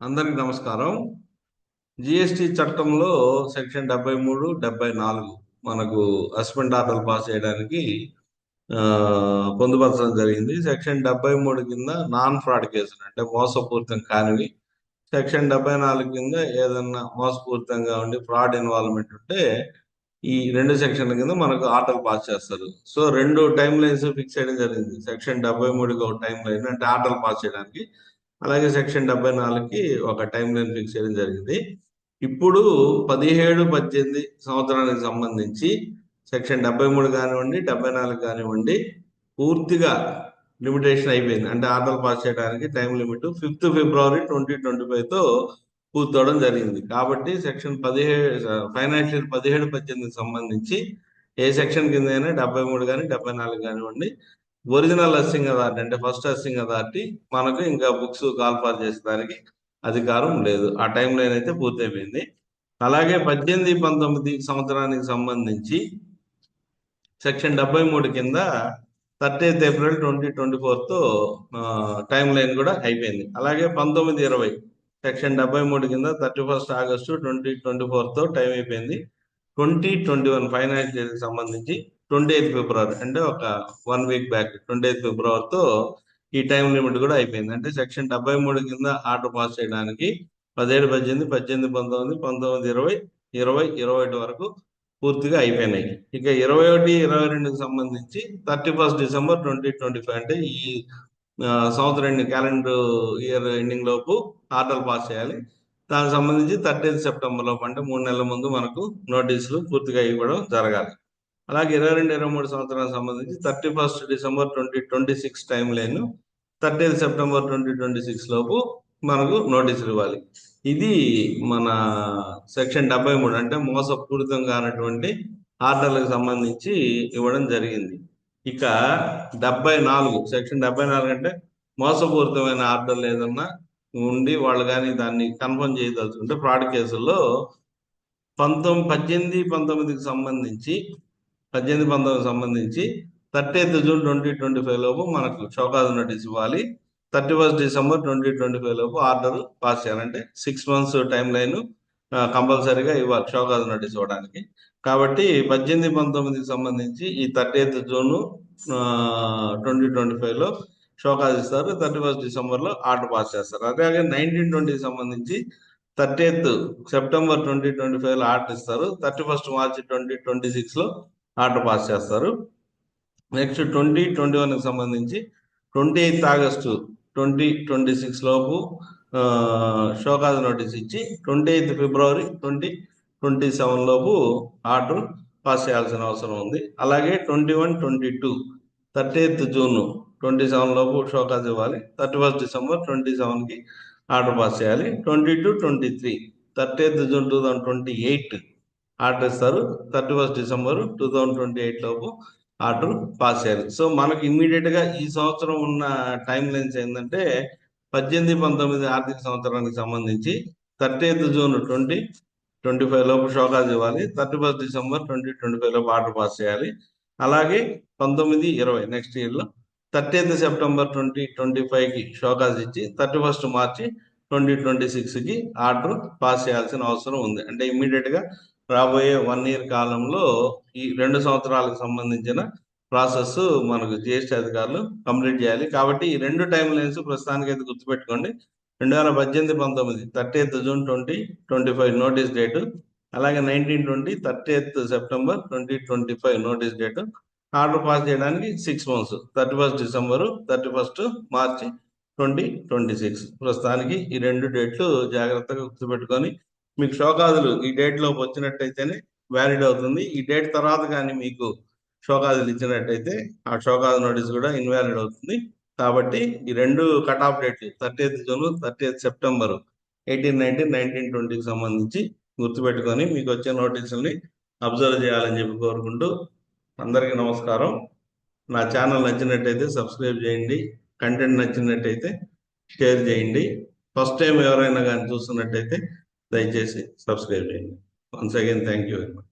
అందరికి నమస్కారం. జిఎస్టి చట్టంలో సెక్షన్ డెబ్బై మూడు డెబ్బై నాలుగు మనకు హస్బెండ్ ఆర్డర్ పాస్ చేయడానికి ఆ, పొందుపరచడం జరిగింది. సెక్షన్ డెబ్బై మూడు కింద నాన్ ఫ్రాడ్ కేసులు అంటే మోసపూరితం కానివి. సెక్షన్ డెబ్బై నాలుగు కింద ఏదన్నా మోసపూరితంగా ఉండి ఫ్రాడ్ ఇన్వాల్వ్మెంట్ ఉంటే ఈ రెండు సెక్షన్ల కింద మనకు ఆర్డర్ పాస్ చేస్తారు. సో రెండు టైం లైన్స్ ఫిక్స్ చేయడం జరిగింది. సెక్షన్ డెబ్బై మూడుకి ఒక టైం లైన్ అంటే ఆర్డర్ పాస్ చేయడానికి. అలాగే సెక్షన్ డెబ్బై నాలుగుకి ఒక టైం లైన్ ఫిక్స్ చేయడం జరిగింది. ఇప్పుడు పదిహేడు పద్దెనిమిది సంవత్సరానికి సంబంధించి సెక్షన్ డెబ్బై మూడు కానివ్వండి డెబ్బై నాలుగు కానివ్వండి పూర్తిగా లిమిటేషన్ అయిపోయింది. అంటే ఆర్డర్ పాస్ చేయడానికి time limit fifth February twenty twenty ఫైవ్తో పూర్తవడం జరిగింది. కాబట్టి సెక్షన్ పదిహేడు ఫైనాన్షియల్ పదిహేడు పద్దెనిమిదికి సంబంధించి ఏ సెక్షన్ కింద అయినా డెబ్బై మూడు కానీ డెబ్బై నాలుగు కానివ్వండి ఒరిజినల్ అస్సింగ్ అథారిటీ అంటే ఫస్ట్ అస్సింగ్ అథారిటీ మనకు ఇంకా బుక్స్ కాల్ఫార్ చేసేదానికి అధికారం లేదు. ఆ టైం లైన్ అయితే పూర్తయిపోయింది. అలాగే పద్దెనిమిది పంతొమ్మిది సంవత్సరానికి సంబంధించి సెక్షన్ డెబ్బై మూడు కింద థర్టీత్ ఏప్రిల్ ట్వంటీ ట్వంటీ ఫోర్తో టైం లైన్ కూడా అయిపోయింది. అలాగే పంతొమ్మిది ఇరవై సెక్షన్ డెబ్బై మూడు కింద thirty first August twenty twenty ఫోర్తో time అయిపోయింది. ట్వంటీ ట్వంటీ వన్ ఫైనాన్షియల్ సంబంధించి ట్వంటీ ఎయిత్ ఫిబ్రవరి అంటే ఒక one week back twenty eighth ఫిబ్రవరితో ఈ టైం లిమిట్ కూడా అయిపోయింది. అంటే సెక్షన్ డెబ్బై మూడు కింద ఆర్డర్ పాస్ చేయడానికి పదిహేడు పద్దెనిమిది పద్దెనిమిది పంతొమ్మిది పంతొమ్మిది ఇరవై ఇరవై ఇరవై ఒకటి వరకు పూర్తిగా అయిపోయినాయి. ఇక ఇరవై ఒకటి ఇరవై రెండుకి సంబంధించి thirty first December twenty twenty five అంటే ఈ సంవత్సరం ఎండింగ్ క్యాలెండర్ ఇయర్ ఎండింగ్ లోపు ఆర్డర్ పాస్ చేయాలి. దానికి సంబంధించి థర్టీన్త్ సెప్టెంబర్ లోపు అంటే మూడు నెలల ముందు మనకు నోటీసులు పూర్తిగా ఇవ్వడం జరగాలి. అలాగే ఇరవై రెండు ఇరవై మూడు సంవత్సరాలకు సంబంధించి thirty first December twenty twenty six time line thirty September twenty twenty six లోపు మనకు నోటీసులు ఇవ్వాలి. ఇది మన సెక్షన్ డెబ్బై మూడు అంటే మోసపూరితం కానటువంటి ఆర్డర్లకు సంబంధించి ఇవ్వడం జరిగింది. ఇక డెబ్బై నాలుగు సెక్షన్ డెబ్బై నాలుగు అంటే మోసపూరితమైన ఆర్డర్లు ఏదన్నా ఉండి వాళ్ళు కానీ దాన్ని కన్ఫర్మ్ చేయదలుచుకుంటే ఫ్రాడ్ కేసుల్లో పంతొమ్మిది పద్దెనిమిది పంతొమ్మిదికి సంబంధించి పద్దెనిమిది పంతొమ్మిది సంబంధించి thirty eighth June twenty twenty five లోపు మనకు షోకాజ్ నోటీస్ ఇవ్వాలి. Thirty first December twenty twenty five లోపు ఆర్డర్ పాస్ చేయాలంటే సిక్స్ మంత్స్ టైం లైన్ కంపల్సరీగా ఇవ్వాలి షోకాజ్ నోటీస్ ఇవ్వడానికి. కాబట్టి పద్దెనిమిది పంతొమ్మిదికి సంబంధించి ఈ thirty eighth June twenty twenty ఫైవ్లో షోకాజ్ ఇస్తారు. థర్టీ ఫస్ట్ డిసెంబర్లో ఆర్డర్ పాస్ చేస్తారు. అలాగే నైన్టీన్ ట్వంటీకి సంబంధించి thirty eighth September twenty twenty ఫైవ్లో ఆర్డర్ ఇస్తారు. Thirty first March twenty twenty సిక్స్లో ఆర్డర్ పాస్ చేస్తారు. నెక్స్ట్ ట్వంటీ ట్వంటీ వన్కి సంబంధించి twenty eighth August twenty twenty six లోపు షోకాజ్ నోటీస్ ఇచ్చి twenty eighth February twenty twenty seven లోపు ఆర్డర్ పాస్ చేయాల్సిన అవసరం ఉంది. అలాగే twenty one twenty two thirty eighth June twenty seven లోపు షోకాజ్ ఇవ్వాలి. థర్టీ ఫస్ట్ డిసెంబర్ ట్వంటీ సెవెన్కి ఆర్డర్ పాస్ చేయాలి. Twenty two twenty three thirty eighth June two thousand twenty eight order ఇస్తారు. Thirty first December two thousand twenty eight లోపు order pass చేయాలి. So మనకు ఇమ్మీడియట్గా ఈ సంవత్సరం ఉన్న టైం లైన్స్ ఏంటంటే పద్దెనిమిది పంతొమ్మిది ఆర్థిక సంవత్సరానికి సంబంధించి thirty eighth June twenty twenty five లోపు షోకాజ్ ఇవ్వాలి. Thirty first December twenty twenty five లోపు ఆర్డర్ పాస్ చేయాలి. అలాగే పంతొమ్మిది ఇరవై నెక్స్ట్ ఇయర్లో thirty eighth September twenty twenty ఫైవ్కి షోకాజ్ ఇచ్చి thirty first March twenty twenty సిక్స్కి ఆర్డర్ పాస్ చేయాల్సిన అవసరం ఉంది. అంటే ఇమ్మీడియట్గా రాబోయే వన్ ఇయర్ కాలంలో ఈ రెండు సంవత్సరాలకు సంబంధించిన ప్రాసెస్ మనకు జిఎస్టీ అధికారులు కంప్లీట్ చేయాలి. కాబట్టి ఈ రెండు టైం లైన్స్ ప్రస్తుతానికి అయితే గుర్తుపెట్టుకోండి. రెండు వేల పద్దెనిమిది పంతొమ్మిది thirty eighth June twenty twenty five notice date అలాగే nineteen twenty thirty eighth September twenty twenty five notice date. Order pass చేయడానికి six months thirty first December thirty first March twenty twenty six. ప్రస్తుతానికి ఈ రెండు డేట్లు జాగ్రత్తగా గుర్తుపెట్టుకొని మీకు షోకాదులు ఈ డేట్ లోపు వచ్చినట్టయితేనే వ్యాలిడ్ అవుతుంది. ఈ డేట్ తర్వాత కానీ మీకు షోకాదులు ఇచ్చినట్టయితే ఆ షోకాజ్ నోటీస్ కూడా ఇన్వాలిడ్ అవుతుంది. కాబట్టి ఈ రెండు కట్ ఆఫ్ డేట్లు thirty eighth June thirty eighth September eighteen nineteen nineteen ట్వంటీకి సంబంధించి గుర్తుపెట్టుకొని మీకు వచ్చే నోటీసుల్ని అబ్జర్వ్ చేయాలని చెప్పి కోరుకుంటూ అందరికీ నమస్కారం. నా ఛానల్ నచ్చినట్టయితే సబ్స్క్రైబ్ చేయండి. కంటెంట్ నచ్చినట్టయితే షేర్ చేయండి. ఫస్ట్ టైం ఎవరైనా కానీ చూస్తున్నట్టయితే దయచేసి సబ్స్క్రైబ్ చేయండి once again thank you very much